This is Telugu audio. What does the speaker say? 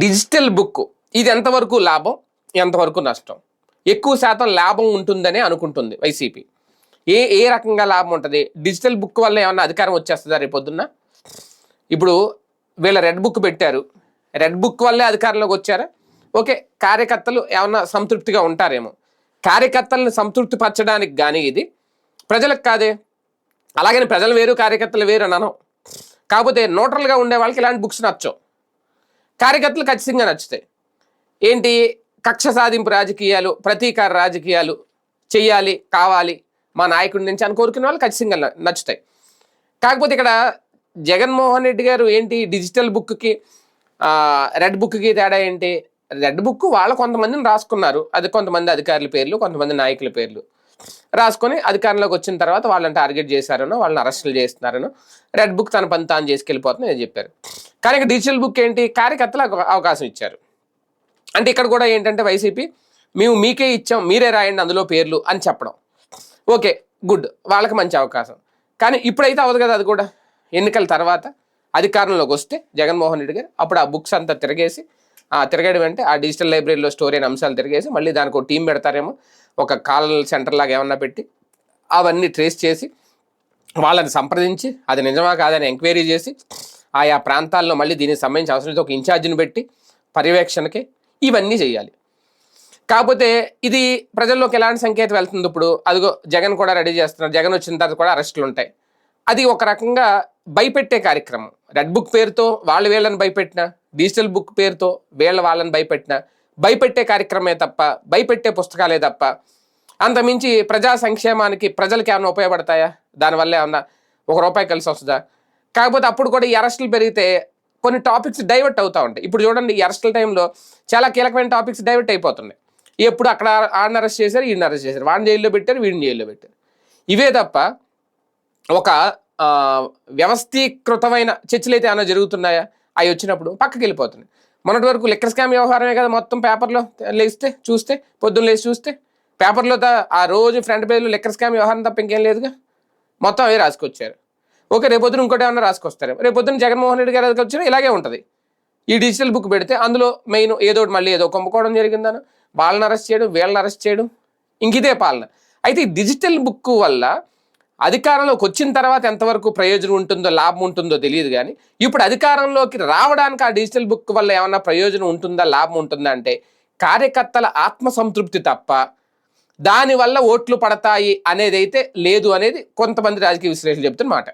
Digital book. ఇది ఎంతవరకు లాభం? ఎంతవరకు నష్టం? ఎక్కువ శాతం లాభం ఉంటుందనే అనుకుంటుంది వైసీపీ. ఏ ఏ రకంగా లాభం ఉంటుంది? డిజిటల్ బుక్ వల్ల ఏమన్నా అధికారం వచ్చేస్తుందా రేపొద్దున్న ఇప్పుడు వీళ్ళ రెడ్ బుక్ పెట్టారు. రెడ్ బుక్ వల్లే అధికారంలోకి వచ్చారా? ఓకే కార్యకర్తలు ఏమన్నా సంతృప్తిగా ఉంటారేమో. కార్యకర్తలను సంతృప్తి పరచడానికి కానీ ఇది ప్రజలకు కాదే. అలాగని ప్రజలు వేరు కార్యకర్తలు వేరు అని అనం కాకపోతే న్యూట్రల్గా ఉండే వాళ్ళకి ఇలాంటి బుక్స్ నచ్చవు. కార్యకర్తలు ఖచ్చితంగా నచ్చుతాయి. ఏంటి? కక్ష సాధింపు రాజకీయాలు ప్రతీకార రాజకీయాలు చెయ్యాలి కావాలి మా నాయకుడి నుంచి అని కోరుకునే వాళ్ళు ఖచ్చితంగా నచ్చుతాయి. కాకపోతే ఇక్కడ జగన్మోహన్ రెడ్డి గారు ఏంటి? డిజిటల్ బుక్కి రెడ్ బుక్కి తేడా ఏంటి? రెడ్ బుక్ వాళ్ళ కొంతమందిని రాసుకున్నారు. అది కొంతమంది అధికారుల పేర్లు కొంతమంది నాయకుల పేర్లు. రాసుకొని అధికారంలోకి వచ్చిన తర్వాత వాళ్ళని టార్గెట్ చేశారనో వాళ్ళని అరెస్టులు చేస్తున్నారనో రెడ్ బుక్ తన పని తాను చేసుకెళ్ళిపోతుందని నేను చెప్పారు కానీ ఇక డిజిటల్ బుక్ ఏంటి? కార్యకర్తలకు అవకాశం ఇచ్చారు. అంటే ఇక్కడ కూడా ఏంటంటే వైసీపీ మేము మీకే ఇచ్చాం మీరే రాయండి అందులో పేర్లు అని చెప్పడం. ఓకే గుడ్ వాళ్ళకి మంచి అవకాశం. కానీ ఇప్పుడైతే అవ్వదు కదా అది కూడా. ఎన్నికల తర్వాత అధికారంలోకి వస్తే జగన్మోహన్ రెడ్డి గారు అప్పుడు ఆ బుక్స్ అంతా తిరగేసి తిరగడం అంటే ఆ డిజిటల్ లైబ్రరీలో స్టోరీ అయిన అంశాలు తిరిగేసి మళ్ళీ దానికి ఒక టీం పెడతారేమో. ఒక కాల్ సెంటర్ లాగా ఏమన్నా పెట్టి అవన్నీ ట్రేస్ చేసి వాళ్ళని సంప్రదించి అది నిజమా కాదని ఎంక్వైరీ చేసి ఆయా ప్రాంతాల్లో మళ్ళీ దీనికి సంబంధించి అవసరం ఒక ఇన్ఛార్జిని పెట్టి పర్యవేక్షణకి ఇవన్నీ చేయాలి. కాకపోతే ఇది ప్రజల్లోకి ఎలాంటి సంకేతం వెళ్తుంది ఇప్పుడు? అదిగో జగన్ కూడా రెడీ చేస్తున్నారు. జగన్ వచ్చిన తర్వాత కూడా అరెస్టులు ఉంటాయి. అది ఒక రకంగా భయపెట్టే కార్యక్రమం. రెడ్ బుక్ పేరుతో వాళ్ళు వీళ్ళని భయపెట్టిన డిజిటల్ బుక్ పేరుతో వీళ్ళ వాళ్ళని భయపెట్టిన భయపెట్టే కార్యక్రమే తప్ప భయపెట్టే పుస్తకాలే తప్ప అంతమించి ప్రజా సంక్షేమానికి ప్రజలకి ఏమైనా ఉపయోగపడతాయా? దానివల్ల ఏమన్నా ఒక రూపాయి కలిసి వస్తుందా? కాకపోతే అప్పుడు కూడా ఈ అరెస్టులు పెరిగితే కొన్ని టాపిక్స్ డైవర్ట్ అవుతూ ఉంటాయి. ఇప్పుడు చూడండి ఈ అరెస్టుల టైంలో చాలా కీలకమైన టాపిక్స్ డైవర్ట్ అయిపోతున్నాయి. ఎప్పుడు అక్కడ ఆడిని అరెస్ట్ చేశారు ఈయన అరెస్ట్ చేశారు. వాడిని జైల్లో పెట్టారు వీడిని జైల్లో పెట్టారు. ఇవే తప్ప ఒక వ్యవస్థీకృతమైన చర్చలు అయితే ఏమైనా జరుగుతున్నాయా? అవి వచ్చినప్పుడు పక్కకి వెళ్ళిపోతున్నాయి. మొన్నటి వరకు లెక్కర్ స్కామ్ వ్యవహారమే కదా మొత్తం పేపర్లో లేస్తే చూస్తే పొద్దున్న లేచి చూస్తే. పేపర్లో ఆ రోజు ఫ్రంట్ పేజ్లో లెక్కర్ స్కామ్ వ్యవహారం తప్ప ఇంకేం లేదుగా? మొత్తం అవే రాసుకొచ్చారు. ఓకే రేపొద్దున ఇంకోటి ఏమన్నా రాసుకొస్తారు. రేపొద్దున జగన్మోహన్ రెడ్డి గారు వచ్చినా ఇలాగే ఉంటుంది. ఈ డిజిటల్ బుక్ పెడితే అందులో మెయిన్ ఏదో ఒకటి మళ్ళీ ఏదో కుంభకోణం జరిగిందని. వాళ్ళని అరెస్ట్ చేయడం వీళ్ళని అరెస్ట్ చేయడం. ఇంక ఇదే పాలన. అయితే ఈ డిజిటల్ బుక్ వల్ల అధికారంలోకి వచ్చిన తర్వాత ఎంతవరకు ప్రయోజనం ఉంటుందో లాభం ఉంటుందో తెలియదు కానీ ఇప్పుడు అధికారంలోకి రావడానికి ఆ డిజిటల్ బుక్ వల్ల ఏమన్నా ప్రయోజనం ఉంటుందా లాభం ఉంటుందా అంటే కార్యకర్తల ఆత్మసంతృప్తి తప్ప దానివల్ల ఓట్లు పడతాయి అనేది అయితే లేదు అనేది కొంతమంది రాజకీయ విశ్లేషణ చెప్తున్నమాట